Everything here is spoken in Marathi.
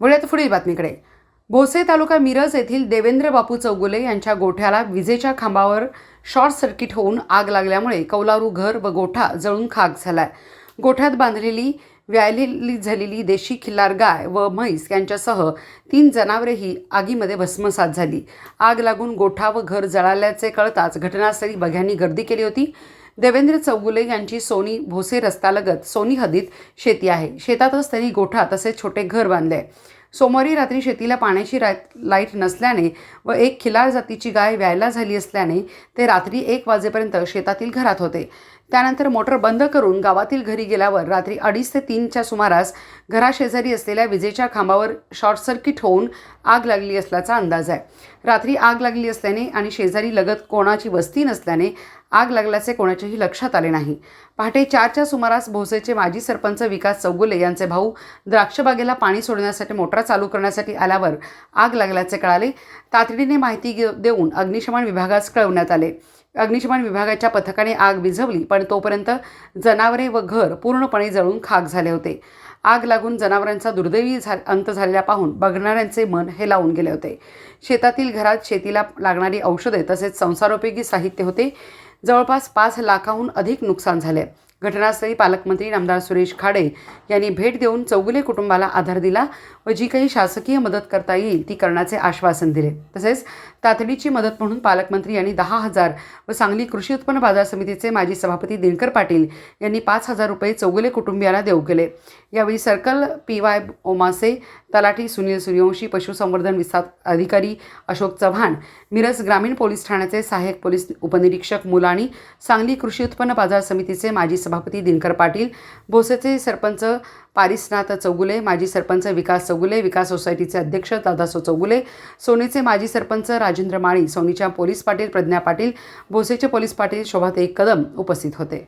वळूयात पुढील बातमीकडे. भोसे तालुका मिरज येथील देवेंद्र बापू चौगुले यांच्या गोठ्याला विजेच्या खांबावर शॉर्ट सर्किट होऊन आग लागल्यामुळे कौलारू घर व गोठा जळून खाक झाला आहे गोठ्यात बांधलेली व्यायलेली झालेली देशी खिल्लार गाय व म्हैस यांच्यासह तीन जनावरेही आगीमध्ये भस्मसात झाली. आग लागून गोठा व घर जळाल्याचे कळताच घटनास्थळी बघ्यांनी गर्दी केली होती. देवेंद्र चौगुले यांची सोनी भोसे रस्त्यालगत सोनी हद्दीत शेती आहे. शेतातच त्यांनी गोठा तसेच छोटे घर बांधले. सोमवारी रात्री शेतीला पाण्याची रा लाइट नसल्याने व एक खिलार जातीची गाय व्यायला झाली असल्याने ते रात्री एक वाजेपर्यंत शेतातील घरात होते. त्यानंतर मोटर बंद करून गावातील घरी गेल्यावर रात्री अडीच ते तीनच्या सुमारास घराशेजारी असलेल्या विजेच्या खांबावर शॉर्ट सर्किट होऊन आग लागली असल्याचा अंदाज आहे. रात्री आग लागली असल्याने आणि शेजारी लगत कोणाची वस्ती नसल्याने आग लागल्याचे कोणाच्याही लक्षात आले नाही. पहाटे चारच्या सुमारास भोसेचे माजी सरपंच विकास चौगुले यांचे भाऊ द्राक्षबागेला पाणी सोडण्यासाठी मोटार चालू करण्यासाठी आल्यावर आग लागल्याचे कळाले. तातडीने माहिती देऊन अग्निशमन विभागास कळवण्यात आले. अग्निशमन विभागाच्या पथकाने आग विझवली पण तोपर्यंत जनावरे व घर पूर्णपणे जळून खाक झाले होते. आग लागून जनावरांचा दुर्दैवी झा अंत झालेला पाहून बघणाऱ्यांचे मन हे लावून गेले होते. शेतातील घरात शेतीला लागणारी औषधे तसेच संसारोपयोगी साहित्य होते. जवळपास पाच लाखाहून अधिक नुकसान झाले. घटनास्थळी पालकमंत्री नामदार सुरेश खाडे यांनी भेट देऊन चौगुले कुटुंबाला आधार दिला व जी काही शासकीय मदत करता येईल ती करण्याचे आश्वासन दिले. तसेच तातडीची मदत म्हणून पालकमंत्री यांनी दहा हजार व सांगली कृषी उत्पन्न बाजार समितीचे माजी सभापती दिनकर पाटील यांनी पाच हजार रुपये चौगुले कुटुंबियाला देऊ केले. यावेळी सर्कल पी वाय ओमासे तलाठी सुनील सूर्यवंशी पशुसंवर्धन विस्तार अधिकारी अशोक चव्हाण मिरज ग्रामीण पोलीस ठाण्याचे सहाय्यक पोलीस उपनिरीक्षक मुलाणी सांगली कृषी उत्पन्न बाजार समितीचे माजी सभापती दिनकर पाटील भोसेचे सरपंच पारिसनाथ चौगुले माजी सरपंच विकास चौगुले विकास सोसायटीचे अध्यक्ष दादासो चौगुले सोनीचे माजी सरपंच राजेंद्र माळी सोनीच्या पोलीस पाटील प्रज्ञा पाटील भोसेचे पोलीस पाटील शोभाते कदम उपस्थित होते.